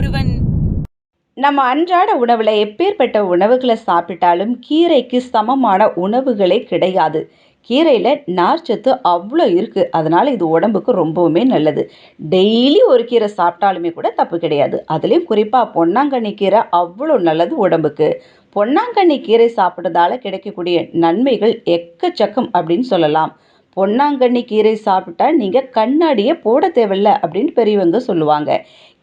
ஒருவன். நம்ம அன்றாட உணவில் எப்பேற்பட்ட உணவுகளை சாப்பிட்டாலும் கீரைக்கு சமமான உணவுகளே கிடையாது. கீரையில் நார்ச்சத்து அவ்வளோ இருக்குது அதனால் இது உடம்புக்கு ரொம்பவுமே நல்லது. டெய்லி ஒரு கீரை சாப்பிட்டாலுமே கூட தப்பு கிடையாது. அதுலேயும் குறிப்பாக பொன்னாங்கண்ணி கீரை அவ்வளோ நல்லது உடம்புக்கு. பொன்னாங்கண்ணி கீரை சாப்பிட்றதால கிடைக்கக்கூடிய நன்மைகள் எக்கச்சக்கம் அப்படின்னு சொல்லலாம். பொன்னாங்கண்ணி கீரை சாப்பிட்டா நீங்கள் கண்ணாடியே போட தேவையில்ல அப்படின்னு பெரியவங்க சொல்லுவாங்க.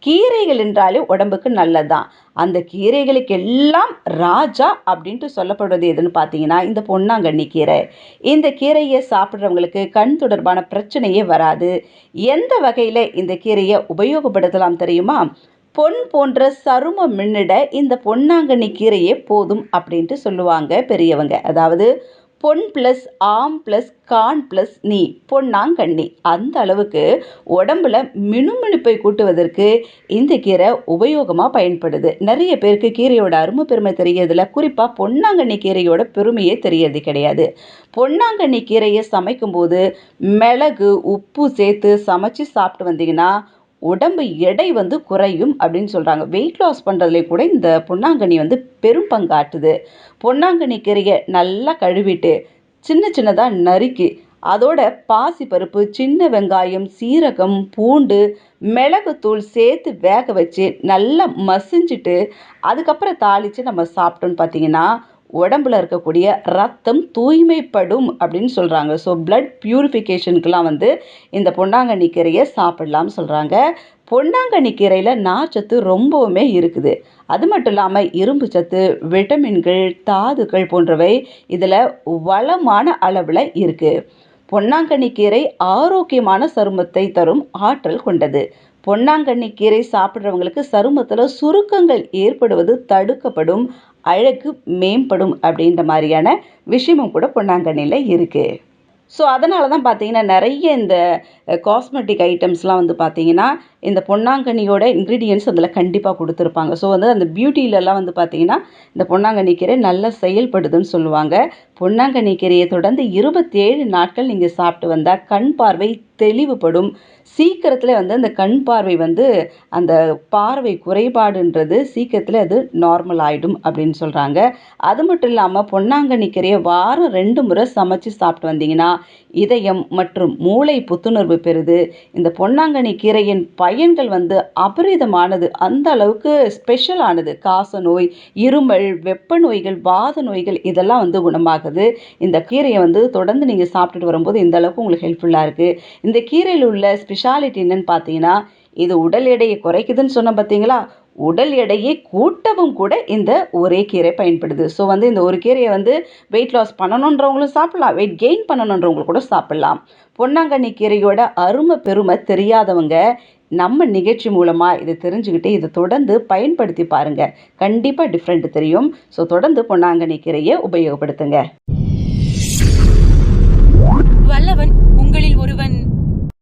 கீரைகள் என்றாலே உடம்புக்கு நல்லதுதான். அந்த கீரைகளுக்கு எல்லாம் ராஜா அப்படின்ட்டு சொல்லப்படுவது எதுன்னு பார்த்தீங்கன்னா இந்த பொன்னாங்கண்ணி கீரை. இந்த கீரையை சாப்பிட்றவங்களுக்கு கண் தொடர்பான பிரச்சனையே வராது. எந்த வகையில் இந்த கீரையை உபயோகப்படுத்தலாம் தெரியுமா? பொன் போன்ற சரும மின்னிட இந்த பொன்னாங்கண்ணி கீரையே போதும் அப்படின்ட்டு சொல்லுவாங்க பெரியவங்க. அதாவது பொன் ப்ளஸ் ஆம் ப்ளஸ் கான் ப்ளஸ் நீ. பொன்னாங்கண்ணி. அந்த அளவுக்கு உடம்புல மினுமினுப்பை கூட்டுவதற்கு இந்த கீரை உபயோகமாக பயன்படுது. நிறைய பேருக்கு கீரையோட அருமை பெருமை தெரியறதில்ல குறிப்பாக பொன்னாங்கண்ணி கீரையோட பெருமையே தெரியறது கிடையாது. பொன்னாங்கண்ணி கீரையை சமைக்கும்போது மிளகு உப்பு சேர்த்து சமைச்சு சாப்பிட்டு வந்தீங்கன்னா உடம்பு எடை வந்து குறையும் அப்படின்னு சொல்கிறாங்க வெயிட் லாஸ் பண்ணுறதுலே கூட இந்த பொன்னாங்கண்ணி வந்து பெரும் பங்காட்டுது பொன்னாங்கண்ணி கீரையை நல்லா கழுவிட்டு சின்ன சின்னதாக நறுக்கி அதோட பாசிப்பருப்பு சின்ன வெங்காயம் சீரகம் பூண்டு மிளகுத்தூள் சேர்த்து வேக வச்சு நல்லா மசிஞ்சிட்டு அதுக்கப்புறம் தாளித்து நம்ம சாப்பிட்டோன்னு பார்த்தீங்கன்னா உடம்புல இருக்கக்கூடிய ரத்தம் தூய்மைப்படும் அப்படின்னு சொல்கிறாங்க ஸோ பிளட் பியூரிஃபிகேஷனுக்கெலாம் வந்து இந்த பொன்னாங்கண்ணி கீரையை சாப்பிட்லாம்னு சொல்கிறாங்க பொன்னாங்கண்ணி கீரையில் நார்ச்சத்து ரொம்பவுமே இருக்குது. அது மட்டும் இல்லாமல் இரும்பு சத்து விட்டமின்கள் தாதுக்கள் போன்றவை இதில் வளமான அளவில் இருக்குது பொன்னாங்கண்ணி கீரை ஆரோக்கியமான சருமத்தை தரும் ஆற்றல் கொண்டது. பொன்னாங்கண்ணி கீரை சாப்பிட்றவங்களுக்கு சருமத்தில் சுருக்கங்கள் ஏற்படுவது தடுக்கப்படும் அழகு மேம்படும் அப்படின்ற மாதிரியான விஷயமும் கூட பொன்னாங்கண்ணியில் இருக்குது ஸோ அதனால தான் பார்த்தீங்கன்னா நிறைய இந்த காஸ்மெட்டிக் ஐட்டம்ஸ்லாம் வந்து பார்த்தீங்கன்னா இந்த பொன்னாங்கண்ணியோட இன்க்ரீடியன்ஸ் அதில் கண்டிப்பாக கொடுத்துருப்பாங்க. ஸோ வந்து அந்த பியூட்டிலலாம் வந்து பார்த்தீங்கன்னா இந்த பொன்னாங்கண்ணி கீரை நல்லா செயல்படுதுன்னு சொல்லுவாங்க. பொன்னாங்கண்ணி கீரையை தொடர்ந்து இருபத்தேழு நாட்கள் நீங்கள் சாப்பிட்டு வந்தால் கண் பார்வை தெளிவுபடும். சீக்கிரத்தில் வந்து அந்த கண் பார்வை வந்து அந்த பார்வை குறைபாடுன்றது சீக்கிரத்தில் அது நார்மல் ஆகிடும் அப்படின்னு சொல்கிறாங்க அது மட்டும் இல்லாமல் பொன்னாங்கண்ணி கீரையை வாரம் ரெண்டு முறை சமைச்சு சாப்பிட்டு வந்தீங்கன்னா இதயம் மற்றும் மூளை புத்துணர்வு பெறுது. இந்த பொன்னாங்கண்ணி கீரையின் பயன்கள் வந்து அபரிதமானது. அந்த அளவுக்கு ஸ்பெஷலானது காச நோய் இருமல் வெப்ப நோய்கள் வாத நோய்கள் இதெல்லாம் வந்து குணமாகுது. இந்த கீரையை வந்து தொடர்ந்து நீங்கள் சாப்பிட்டுட்டு வரும்போது இந்த அளவுக்கு உங்களுக்கு ஹெல்ப்ஃபுல்லாக இருக்குது இந்த கீரையில் உள்ள ஸ்பெஷாலிட்டி என்னன்னு பார்த்தீங்கன்னா இது உடல் எடையை குறைக்குதுன்னு சொன்ன பார்த்தீங்களா? உடல் எடையை கூட்டவும் கூட இந்த ஒரே கீரை பயன்படுது. ஸோ வந்து இந்த ஒரு கீரையை வந்து வெயிட் லாஸ் பண்ணணுன்றவங்களும் சாப்பிடலாம். வெயிட் கெயின் பண்ணணுன்றவங்களும் கூட சாப்பிடலாம். பொன்னாங்கண்ணி கீரையோட அருமை பெருமை தெரியாதவங்க நம்ம நிகழ்ச்சி மூலமாக இதை தெரிஞ்சுக்கிட்டு இதை தொடர்ந்து பயன்படுத்தி பாருங்கள் கண்டிப்பாக டிஃப்ரெண்ட் தெரியும். ஸோ தொடர்ந்து பொன்னாங்கண்ணி கீரையை உபயோகப்படுத்துங்க. வல்லவன் உங்களில் ஒருவன்